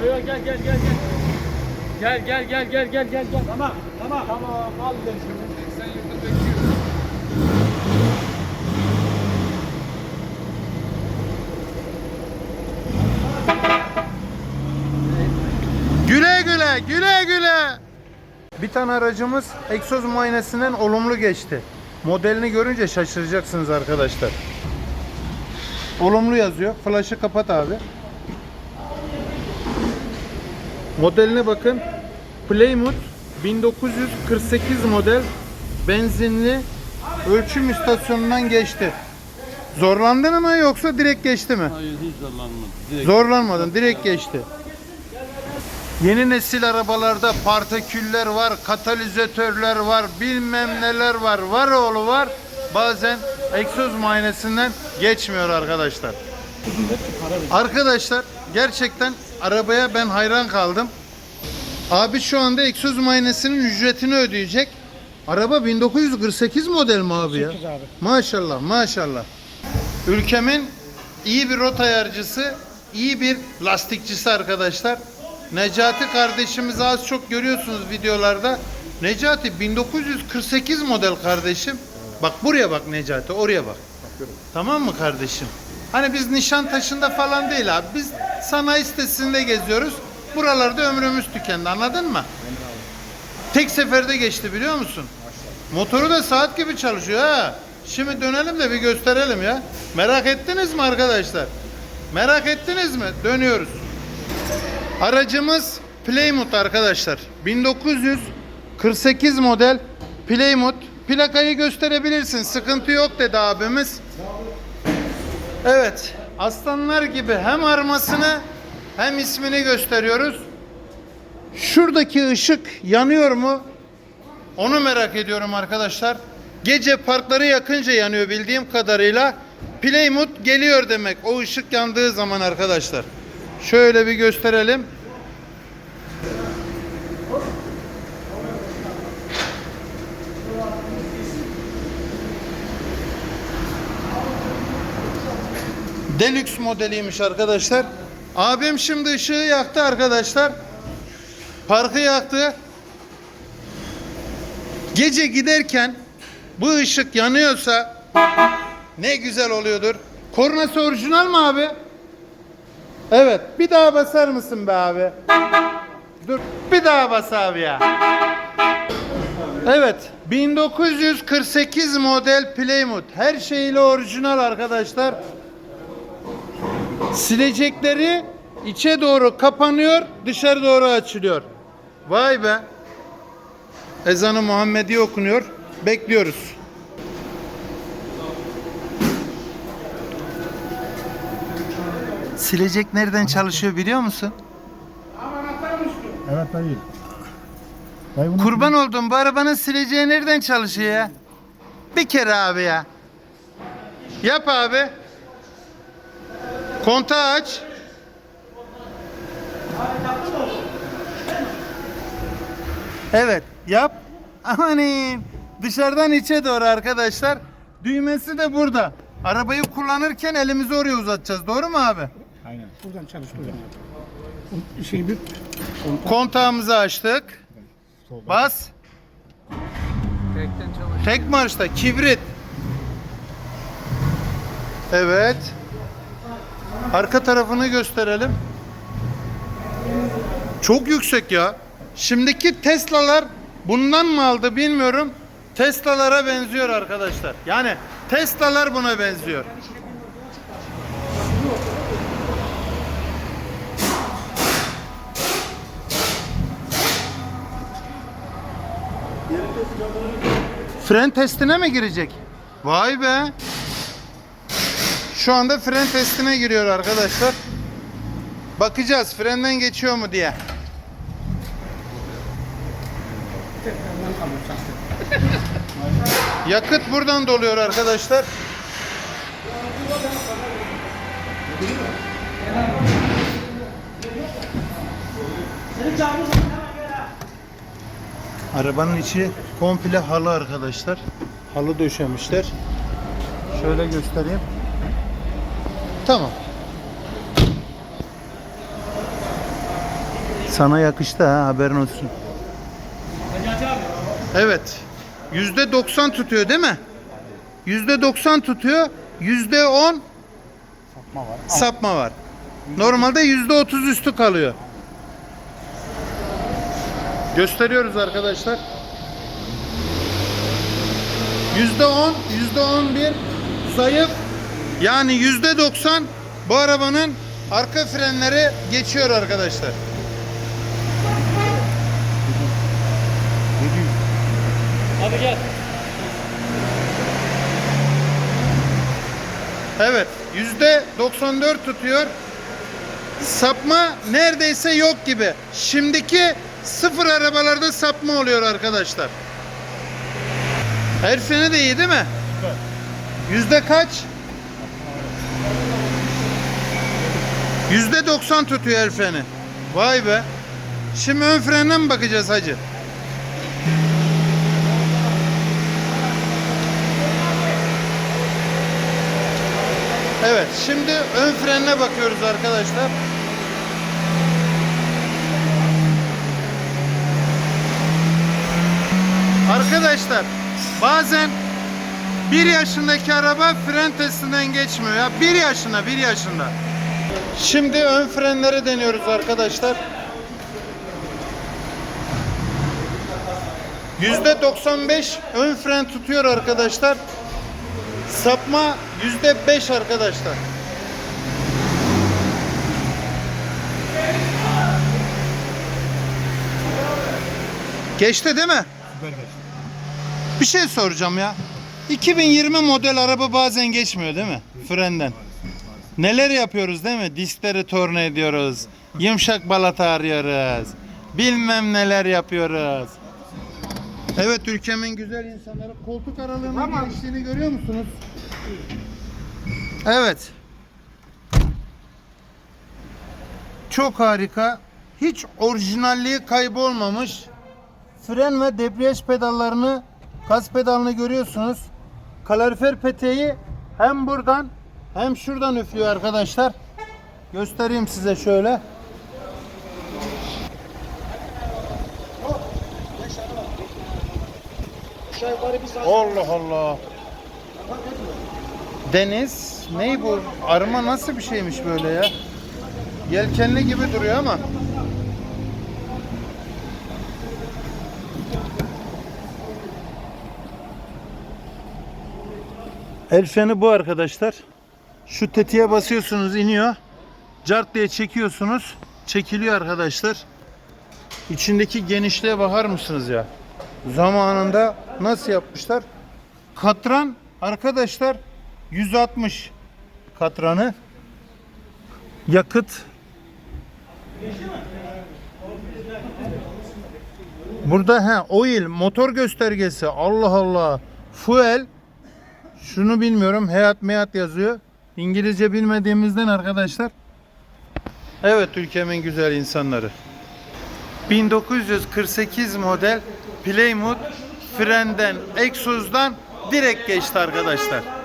Yo, yo, gel gel gel gel. Gel gel gel gel gel gel gel. Tamam tamam. Tamam al gidelim şimdi. 80 yıldır bekliyoruz. Güle güle, güle güle. Bir tane aracımız egzoz muayenesinden olumlu geçti. Modelini görünce şaşıracaksınız arkadaşlar. Olumlu yazıyor. Flaşı kapat abi. Modeline bakın. Plymouth 1948 model benzinli ölçüm istasyonundan geçti. Zorlandın mı yoksa direkt geçti mi? Hayır hiç zorlanmadım. Direkt. Zorlanmadın, direkt geçti. Yeni nesil arabalarda partiküller var, katalizatörler var, bilmem neler var, var oğlu var. Bazen egzoz muayenesinden geçmiyor arkadaşlar. Arkadaşlar gerçekten arabaya ben hayran kaldım. Abi şu anda egzoz muayenesinin ücretini ödeyecek. Araba 1948 model mi abi ya? Maşallah maşallah. Ülkemin iyi bir rot ayarcısı, iyi bir lastikçisi arkadaşlar. Necati kardeşimizi az çok görüyorsunuz videolarda. Necati 1948 model kardeşim. Bak buraya bak Necati, oraya bak. Tamam mı kardeşim? Hani biz Nişantaşı'nda falan değil abi. Biz sanayi sitesinde geziyoruz. Buralarda ömrümüz tükendi anladın mı? Tek seferde geçti biliyor musun? Motoru da saat gibi çalışıyor ha. Şimdi dönelim de bir gösterelim ya. Merak ettiniz mi arkadaşlar? Merak ettiniz mi? Dönüyoruz. Aracımız Plymouth arkadaşlar. 1948 model Plymouth. Plakayı gösterebilirsin. Sıkıntı yok dedi abimiz. Evet. Aslanlar gibi hem armasını hem ismini gösteriyoruz. Şuradaki ışık yanıyor mu? Onu merak ediyorum arkadaşlar. Gece parkları yakınca yanıyor bildiğim kadarıyla. Plymouth geliyor demek o ışık yandığı zaman arkadaşlar. Şöyle bir gösterelim. Deluxe modeliymiş arkadaşlar. Abim şimdi ışığı yaktı arkadaşlar. Parkı yaktı. Gece giderken bu ışık yanıyorsa ne güzel oluyordur. Kornası orijinal mı abi? Evet. Bir daha basar mısın be abi? Dur. Bir daha bas abi ya. Evet. 1948 model Plymouth. Her şeyiyle orijinal arkadaşlar. Silecekleri içe doğru kapanıyor, dışarı doğru açılıyor. Vay be. Ezanı Muhammedi okunuyor. Bekliyoruz. Silecek nereden çalışıyor biliyor musun? Evet dayı. Dayı bunu Kurban oldum bu arabanın sileceği nereden çalışıyor ya? Bir kere abi ya. Yap abi. Kontağı aç. Evet yap. Amanin. Dışarıdan içe doğru arkadaşlar. Düğmesi de burada. Arabayı kullanırken elimizi oraya uzatacağız. Doğru mu abi? Aynen. Buradan çalış buradan. Bu Şey bir Kontağımızı açtık. Soldan. Bas. Tek marşta kibrit. Evet. Arka tarafını gösterelim. Çok yüksek ya. Şimdiki Tesla'lar bundan mı aldı bilmiyorum. Tesla'lara benziyor arkadaşlar. Yani Tesla'lar buna benziyor. Fren testine mi girecek? Vay be. Şu anda fren testine giriyor arkadaşlar. Bakacağız frenden geçiyor mu diye. Yakıt buradan doluyor arkadaşlar. Arabanın içi komple halı arkadaşlar. Halı döşemişler. Şöyle göstereyim. Tamam. Sana yakıştı ha haberin olsun. Evet. Yüzde 90 tutuyor değil mi? Yüzde 90 tutuyor. Yüzde 10 Sapma var. sapma var. Normalde yüzde 30 üstü kalıyor. Gösteriyoruz arkadaşlar. Yüzde 10, yüzde 11 zayıf. Yani yüzde 90 bu arabanın arka frenleri geçiyor arkadaşlar. Abi gel. Evet, yüzde 94 tutuyor. Sapma neredeyse yok gibi. Şimdiki sıfır arabalarda sapma oluyor arkadaşlar. Her sene de iyi değil mi? Yüzde kaç? Yüzde 90 tutuyor el freni. Vay be. Şimdi ön frenine mi bakacağız hacı? Evet, şimdi ön frenine bakıyoruz arkadaşlar. Arkadaşlar, bazen bir yaşındaki araba fren testinden geçmiyor ya. Bir yaşında, bir yaşında. Şimdi ön frenleri deniyoruz arkadaşlar. Yüzde 95 ön fren tutuyor arkadaşlar. Sapma yüzde beş arkadaşlar. Geçti değil mi? Bir şey soracağım ya. 2020 model araba bazen geçmiyor değil mi? Frenden. Neler yapıyoruz değil mi? Diskleri torna ediyoruz. Yumuşak balata arıyoruz. Bilmem neler yapıyoruz. Evet ülkemin güzel insanları koltuk aralığının genişliğini görüyor musunuz? Evet. Çok harika. Hiç orijinalliği kaybolmamış. Fren ve debriyaj pedallarını, gaz pedalını görüyorsunuz. Kalorifer peteği hem buradan hem şuradan üflüyor arkadaşlar. Göstereyim size şöyle. Allah Allah. Deniz ney bu? Arma nasıl bir şeymiş böyle ya? Yelkenli gibi duruyor ama. El freni bu arkadaşlar. Şu tetiğe basıyorsunuz iniyor. Cart diye çekiyorsunuz. Çekiliyor arkadaşlar. İçindeki genişliğe bakar mısınız ya? Zamanında nasıl yapmışlar? Katran arkadaşlar 160 katranı. Yakıt Burada he oil motor göstergesi Allah Allah fuel şunu bilmiyorum hayat meyat yazıyor İngilizce bilmediğimizden arkadaşlar. Evet ülkemin güzel insanları. 1948 model Plymouth frenden egzozdan direkt geçti arkadaşlar